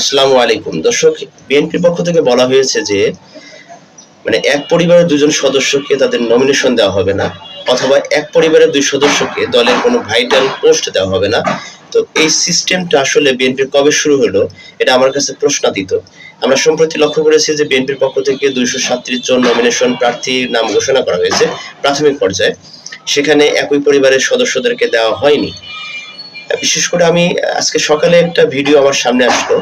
আসসালামু আলাইকুম। দর্শক, বিএনপির পক্ষ থেকে বলা হয়েছে যে মানে এক পরিবারের দুজন সদস্যকে তাদের নমিনেশন দেওয়া হবে না, অথবা এক পরিবারের দুই সদস্যকে দলের কোনো ভাইটাল পোস্ট দেওয়া হবে না। তো এই সিস্টেমটা আসলে বিএনপির কবে শুরু হলো, এটা আমার কাছে প্রশ্নাতীত। আমরা সম্প্রতি লক্ষ্য করেছি যে, বিএনপির পক্ষ থেকে দুইশো সাতত্রিশ জন নমিনেশন প্রার্থীর নাম ঘোষণা করা হয়েছে প্রাথমিক পর্যায়ে। সেখানে একই পরিবারের সদস্যদেরকে দেওয়া হয়নি। বিশেষ করে আমি আজকে সকালে একটা ভিডিও আমার সামনে আসলো।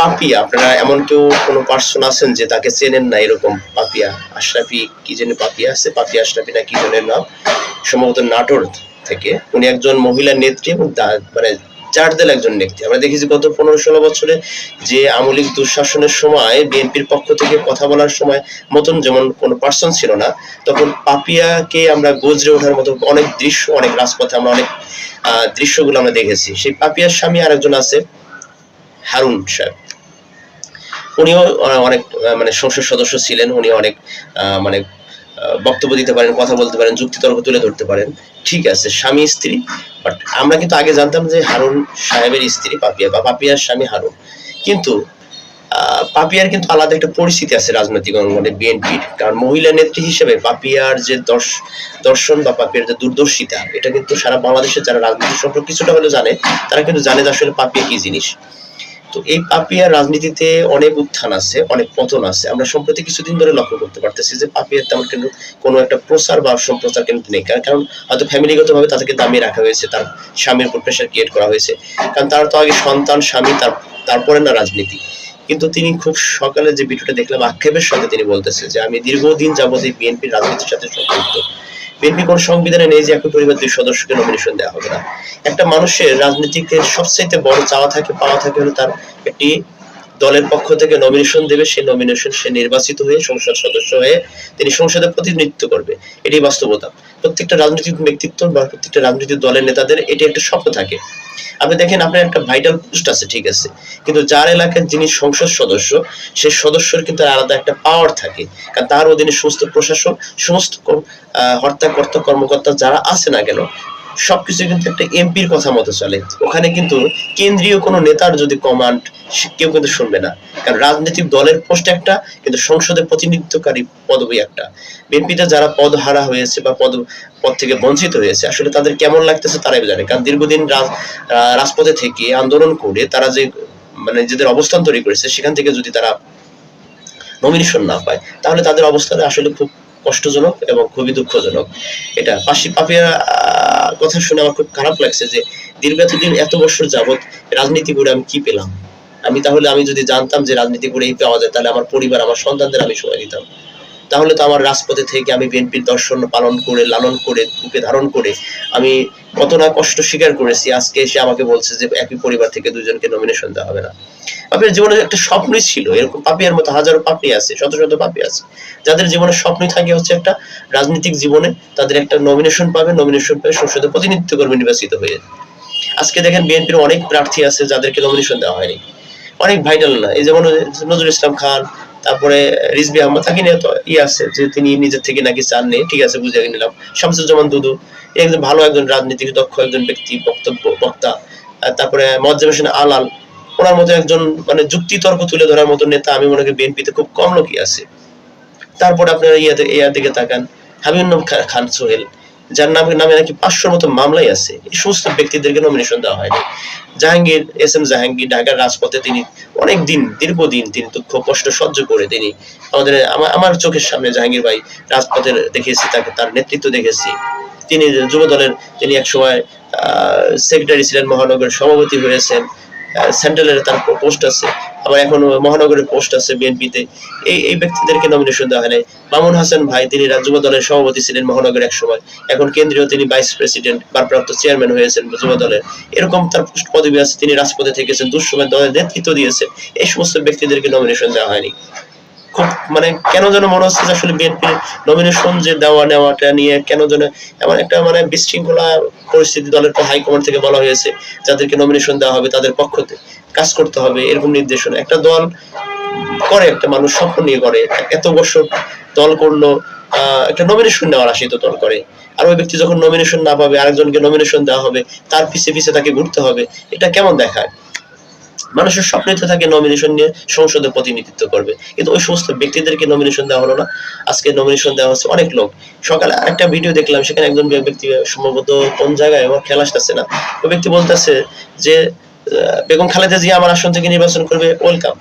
পাপিয়া, আপনারা এমন কেউ কোনো পার্সন আছেন যে তাকে চেনেন না এরকম? পাপিয়া, আশরাফি, কি যেন পাপিয়া আছে? পাপিয়া আশরাফি না কি জনের নাম? সম্ভবত নাটোর থেকে। উনি একজন মহিলা নেত্রী এবং মানে জারদেল একজন ব্যক্তি। আমরা দেখেছি গত পনেরো ষোলো বছরে যে আমলিক দুঃশাসনের সময় বিএনপির পক্ষ থেকে কথা বলার সময় মতন যেমন কোনো পার্সন ছিল না, তখন পাপিয়াকে আমরা গজরে ওঠার মতো অনেক দৃশ্য, অনেক রাজপথে আমরা অনেক দৃশ্যগুলো আমরা দেখেছি। সেই পাপিয়ার স্বামী আরেকজন আছে, হারুন সাহেব। উনিও অনেক মানে সংসদ সদস্য ছিলেন, উনি অনেক মানে বক্তব্য দিতে পারেন, কথা বলতে পারেন, যুক্তিতর্ক তুলে ধরতে পারেন, ঠিক আছে, স্বামী স্ত্রী বাট আমরা কিন্তু আগে জানতাম যে হারুন সাহেবের স্ত্রী পাপিয়া, বা পাপিয়ার স্বামী হারুন। কিন্তু পাপিয়ার কিন্তু আলাদা একটা পরিস্থিতি আছে রাজনৈতিক অঙ্গনে, বিএনপির, কারণ মহিলা নেত্রী হিসেবে পাপিয়ার যে দর্শ, দর্শন বা পাপিয়ার যে দূরদর্শিতা এটা কিন্তু সারা বাংলাদেশের যারা রাজনীতি সম্পর্কে কিছুটা হলেও জানে, তারা কিন্তু জানে যে আসলে পাপিয়া কি জিনিস। তো এই পাপিয়ার রাজনীতিতে অনেক উত্থান আছে, অনেক পতন আছে। আমরা সম্প্রতি কিছুদিন ধরে লক্ষ্য করতে পারতেছি যে পাপিয়ার তেমন কিন্তু কোনো একটা প্রচার বা সম্প্রচার কিন্তু নেই। কারণ হয়তো ফ্যামিলিগত ভাবে তাদেরকে দামিয়ে রাখা হয়েছে, তার স্বামীর উপর প্রেশার ক্রিয়েট করা হয়েছে। কারণ তার তো আগে সন্তান, স্বামী, তার তারপরে না রাজনীতি। কিন্তু তিনি খুব সকালে যে ভিডিওটা দেখলাম, আক্ষেপের সঙ্গে তিনি বলতেছে যে, আমি দীর্ঘদিন যাবত এই বিএনপির রাজনীতির সাথে সম্পৃক্ত। বিএনপি কোন সংবিধানে নেই যে একটা পরিবার দুই সদস্যকে নমিনেশন দেওয়া হবে না। একটা মানুষের রাজনীতিকে সবচাইতে বড় চাওয়া থাকে, পাওয়া থাকে হলো তার একটি দলের পক্ষ থেকে নমিনেশন দেবে, সেই নমিনেশন সে নির্বাচিত হয়ে সংসদ সদস্য হয়ে তিনি সংসদে প্রতিনিধিত্ব করবে। এটাই বাস্তবতা। প্রত্যেকটা রাজনৈতিক ব্যক্তিত্ব বা প্রত্যেকটা রাজনৈতিক দলের নেতাদের এটি একটা স্বপ্ন থাকে। আপনি দেখেন, আপনার একটা ভাইটাল পোস্ট আছে, ঠিক আছে? কিন্তু যার এলাকার যিনি সংসদ সদস্য, সেই সদস্যর কিন্তু আলাদা একটা পাওয়ার থাকে। কারণ তার অধীনে সমস্ত প্রশাসন সমস্ত হর্তাকর্তা, কর্মকর্তা যারা আছে না কেন সবকিছু কিন্তু একটা এমপির কথা মতো চলে। ওখানে কিন্তু কেন্দ্রীয় কোনো নেতার যদি কমান্ড কেউ কিন্তু শুনবে না। কারণ রাজনৈতিক দলের পোস্ট একটা, কিন্তু সংসদে প্রতিনিধিত্বকারী পদবি একটা। বিএনপিতে যারা পদ হারা হয়েছে বা পদ পদ থেকে বঞ্চিত হয়েছে, আসলে তাদের কেমন লাগতেছে তারাই জানে। কারণ দীর্ঘদিন রাজপথে থেকে আন্দোলন করে তারা যে মানে নিজেদের অবস্থান তৈরি করেছে, সেখান থেকে যদি তারা নমিনেশন না পায়, তাহলে তাদের অবস্থাটা আসলে খুব কষ্টজনক এবং খুবই দুঃখজনক। এটা পাশি, পাপিয়া কথা শুনে আমার খুব খারাপ লাগছে যে দীর্ঘ এতদিন এত বছর যাবত রাজনীতি করে আমি কি পেলাম? আমি তাহলে আমি যদি জানতাম যে রাজনীতি করে এই পাওয়া যায়, তাহলে আমার পরিবার, আমার সন্তানদের আমি সময় দিতাম। তাহলে তো আমার রাজপথে থেকে আমি বিএনপির দর্শন পালন করে, লালন করে বুকে ধারণ করে আমি কত না কষ্ট স্বীকার করেছি। আজকে এসে আমাকে বলছে যে একই পরিবার থেকে দুজনকে নমিনেশন দেওয়া হবে না। পাপিয়ার জীবনে একটা স্বপ্নই ছিল, এরকম পাপিয়ার মতো হাজারো পাপড়ি আছে, শত শত পাপড়ি আছে। যাদের জীবনে স্বপ্নই থাকে হচ্ছে একটা রাজনৈতিক জীবনে তাদের একটা নমিনেশন পাবে নমিনেশন পেয়ে সংসদে প্রতিনিধিত্ব করবে নির্বাচিত হয়ে। আজকে দেখেন বিএনপির অনেক প্রার্থী আছে যাদেরকে নমিনেশন দেওয়া হয়নি। অনেক ভাইটাল না। এই যেমন নজরুল ইসলাম খান তারপরে রিজবি আহমদ তাকে নিয়ে তো ই আছে যে তিনি নিজের থেকে নাকি চাননি ঠিক আছে বুঝে নিলাম। শামসুজ্জামান দুদু, একজন ভালো একজন রাজনীতিক, দক্ষ একজন ব্যক্তি, বক্তব্য, বক্তা। তারপরে মজ্জাম হোসেন আলাল, ওনার মতো একজন মানে যুক্তি তর্ক তুলে ধরার মতো নেতা আমি মনে করি বিএনপিতে খুব কম লোকই আছে। তারপরে আপনারা ইয়াতে, ইয়ার দিকে তাকান হাবিবুল খান সোহেল। যার নামে নামে নাকি পাঁচশোর মতো মামলাই আছে। এই সমস্ত ব্যক্তিদেরকে নমিনেশন দেওয়া হয়নি। জাহাঙ্গীর, এস এম জাহাঙ্গীর, ঢাকার রাজপথে তিনি অনেক দিন, দীর্ঘদিন তিনি দুঃখ, কষ্ট সহ্য করে তিনি আমাদের আমার চোখের সামনে জাহাঙ্গীর ভাই রাজপথে দেখেছি, তাকে তার নেতৃত্ব দেখেছি। তিনি যুব দলের তিনি এক সময় সেক্রেটারি ছিলেন মহানগর সভাপতি হয়েছেন। সেন্ট্রালের তার পোস্ট আছে, আবার এখন মহানগরের পোস্ট আছে বিএনপিতে এই এই ব্যক্তিদেরকে নমিনেশন দেওয়া হয় নাই। মামুন হাসান ভাই, তিনি যুব দলের সভাপতি ছিলেন মহানগর এক সময়। এখন কেন্দ্রীয় তিনি ভাইস প্রেসিডেন্ট ভারপ্রাপ্ত চেয়ারম্যান হয়েছেন যুব দলের। এরকম তার পোস্ট পদবী আছে, তিনি রাজপথে থেকেছেন, দুঃসময় দলের নেতৃত্ব দিয়েছেন। এই সমস্ত ব্যক্তিদেরকে নমিনেশন দেওয়া হয়নি। খুব মানে কেন যেন মনে হচ্ছে যে আসলে বিএনপির নমিনেশন যে দেওয়া নেওয়াটা নিয়ে কেন যেন এমন একটা মানে বিশৃঙ্খলা পরিস্থিতি দলের হাইকমান্ড থেকে বলা হয়েছে, যাদেরকে নমিনেশন দেওয়া হবে তাদের পক্ষতে কাজ করতে হবে এরকম নির্দেশনা। একটা দল করে, একটা মানুষ স্বপ্ন নিয়ে করে। এত বছর দল করল একটা নমিনেশন নেওয়ার আশিত দল করে। আর ওই ব্যক্তি যখন নমিনেশন না পাবে, আরেকজনকে নমিনেশন দেওয়া হবে, তার পিছে পিছে তাকে ঘুরতে হবে, এটা কেমন দেখায়? মানুষের স্বপ্নই তো থাকে নমিনেশন নিয়ে সংসদে প্রতিনিধিত্ব করবে। কিন্তু ওই সমস্ত ব্যক্তিদেরকে নমিনেশন দেওয়া হলো না। আজকে নমিনেশন দেওয়া হচ্ছে অনেক লোক। সকালে আরেকটা ভিডিও দেখলাম, সেখানে একজন ব্যক্তি সম্ভবত কোন জায়গায় আমার খেলা আসতেছে না। ওই ব্যক্তি বলতেছে যে বেগম খালেদা জিয়া আমার আসন থেকে নির্বাচন করবে ওয়েলকাম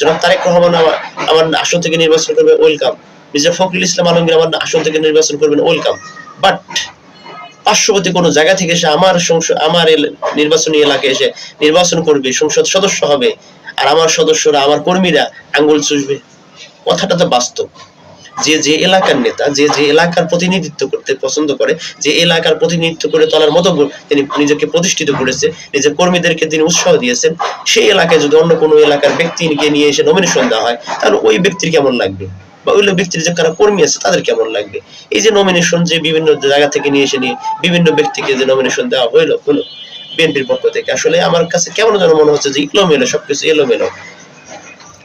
জনাব তারেক রহমান আমার আমার আসন থেকে নির্বাচন করবে ওয়েলকাম মির্জা ফখরুল ইসলাম আলমগীর আমার আসন থেকে নির্বাচন করবেন ওয়েলকাম বাট পার্শ্ববর্তী কোনো জায়গা থেকে এসে আমার আমার নির্বাচনী এলাকায় এসে নির্বাচন করবে, সংসদ সদস্য হবে, আর আমার সদস্যরা, আমার কর্মীরা আঙ্গুল চুষবে। কথাটা তো বাস্তব। যে যে এলাকার নেতা, যে যে এলাকার প্রতিনিধিত্ব করতে পছন্দ করে, যে এলাকার প্রতিনিধিত্ব করে তোলার মতো তিনি নিজেকে প্রতিষ্ঠিত করেছে, নিজের কর্মীদেরকে তিনি উৎসাহ দিয়েছেন, সেই এলাকায় যদি অন্য কোনো এলাকার ব্যক্তিকে নিয়ে এসে নমিনেশন দেওয়া হয়, তাহলে ওই ব্যক্তির কেমন লাগবে? বা ওই ব্যক্তির যে কারা কর্মী আছে, তাদের কেমন লাগবে? এই যে নমিনেশন যে বিভিন্ন জায়গা থেকে নিয়ে এসে নিয়ে বিভিন্ন ব্যক্তিকে যে নমিনেশন দেওয়া হইল, হলো বিএনপির পক্ষ থেকে। আসলে আমার কাছে কেমন যেন মনে হচ্ছে যে এলোমেলো, সবকিছু এলোমেলো।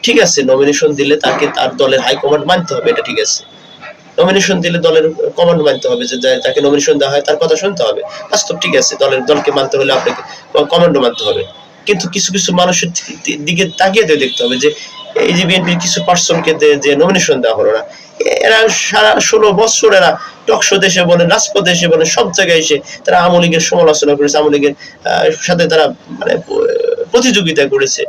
ঠিক আছে নমিনেশন দিলে তাকে তার দলের হাইকমান্ড মানতে হবে, এটা ঠিক আছে। নমিনেশন দিলে দলের কমান্ড মানতে হবে, যে যাকে নমিনেশন দেওয়া হয় তার কথা শুনতে হবে। বাস্তব ঠিক আছে, দলের দলকে মানতে হলে আপনাকে কমান্ডও মানতে হবে। কিন্তু কিছু কিছু মানুষের দিকে তাকিয়ে দেখতে হবে যে এই যে বিএনপির কিছু পার্সনকে যে নমিনেশন দেওয়া হলো না, এরা সারা ষোলো বছর এরা টকশো দেশে বলে রাজপথ দেশে বলে সব জায়গায় এসে তারা আওয়ামী লীগের সমালোচনা করেছে, আওয়ামী লীগের সাথে তারা মানে প্রতিযোগিতা করেছে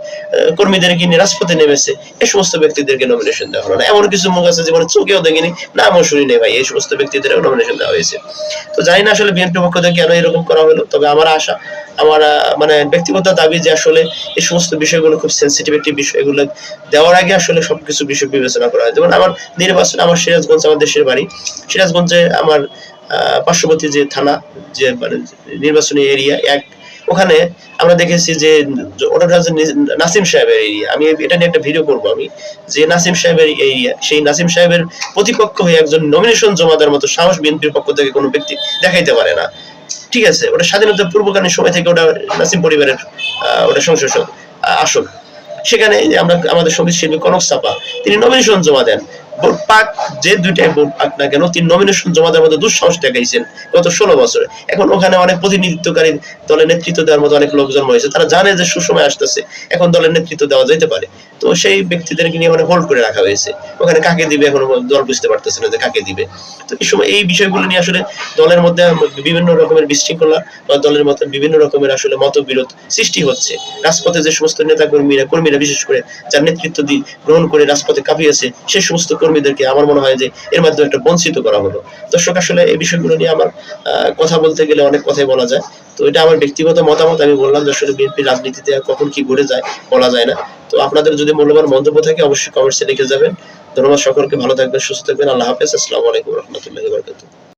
কর্মীদেরকে নিয়ে রাজপথে নেমেছে, এই সমস্ত ব্যক্তিদেরকে নমিনেশন দেওয়া হলো না। এমন কিছু মুখ আছে জীবনে চোখেও দেখিনি, নামও শুনি নেই ভাই, এই সমস্ত ব্যক্তিদের নমিনেশন দেওয়া হয়েছে। তো জানি না আসলে বিএনপি পক্ষ থেকে কেন এরকম করা হলো, তবে আমার আশা, আমার মানে ব্যক্তিগত দাবি যে আসলে এই সমস্ত বিষয়গুলো খুব সেন্সিটিভ একটি বিষয়, এগুলো দেওয়ার আগে আসলে সবকিছু বিষয় বিবেচনা করা হয়। যেমন আমার নির্বাচন, আমার সিরাজগঞ্জ, আমার দেশের বাড়ি। সিরাজগঞ্জে আমার পার্শ্ববর্তী যে থানা, যে মানে নির্বাচনী এরিয়া এক ওখানে আমরা দেখেছি যে ওটা হচ্ছে নাসিম সাহেবের এরিয়া আমি এটা নিয়ে একটা ভিডিও করব আমি, যে নাসিম সাহেবের এরিয়া সেই নাসিম সাহেবের প্রতিপক্ষ হয়ে একজন নমিনেশন জমা দেওয়ার মতো সাহস বিএনপির পক্ষ থেকে কোনো ব্যক্তি দেখাইতে পারে না। ঠিক আছে, ওটা স্বাধীনতা পূর্বকালীন সময় থেকে ওটা নাসিম পরিবারের ওটা সংসদ সদ- আসন সেখানে আমরা আমাদের সংগীত শিল্পী কনক চাপা তিনি নমিনেশন জমা দেন। ভোট পাক, যে দুইটাই ভোট পাক না কেন, তিনি নমিনেশন জমা দেওয়ার মতো দুঃসাহস দেখাইছেন গত ষোলো বছরে। এখন ওখানে অনেক প্রতিনিধিত্বকারী দলের নেতৃত্ব দেওয়ার মতো অনেক লোক জন্ম হয়েছে তারা জানে যে সুসময় আসতেছে, এখন দলের নেতৃত্ব দেওয়া যেতে পারে। তো সেই ব্যক্তিদেরকে নিয়ে ওখানে হোল্ড করে রাখা হয়েছে। ওখানে কাকে দিবে এখন দল বুঝতে পারতেছে না যে কাকে দিবে। তো এই সময় এই বিষয়গুলো নিয়ে আসলে দলের মধ্যে বিভিন্ন রকমের বিশৃঙ্খলা বা দলের মধ্যে বিভিন্ন রকমের আসলে মতবিরোধ সৃষ্টি হচ্ছে। রাজপথে যে সমস্ত নেতা কর্মীরা কর্মীরা বিশেষ করে যার নেতৃত্ব দি গ্রহণ করে রাজপথে কাঁপিয়েছে সেই সমস্ত কর্মীদেরকে আমার মনে হয় যে এর মাধ্যমে একটা বঞ্চিত করা হলো। দর্শক, আসলে এই বিষয়গুলো নিয়ে আমার কথা বলতে গেলে অনেক কথাই বলা যায়। তো এটা আমার ব্যক্তিগত মতামত, আমি বললাম আসলে বিএনপি রাজনীতিতে কখন কি ঘুরে যায় বলা যায় না। তো আপনাদের যদি মূল্যবান মন্তব্য থাকে, অবশ্যই কমেন্টসে লিখে যাবেন। ধন্যবাদ সকলকে, ভালো থাকবেন, সুস্থ থাকবেন। আল্লাহ হাফেজ। আসসালামু আলাইকুম রহমতুল্লাহ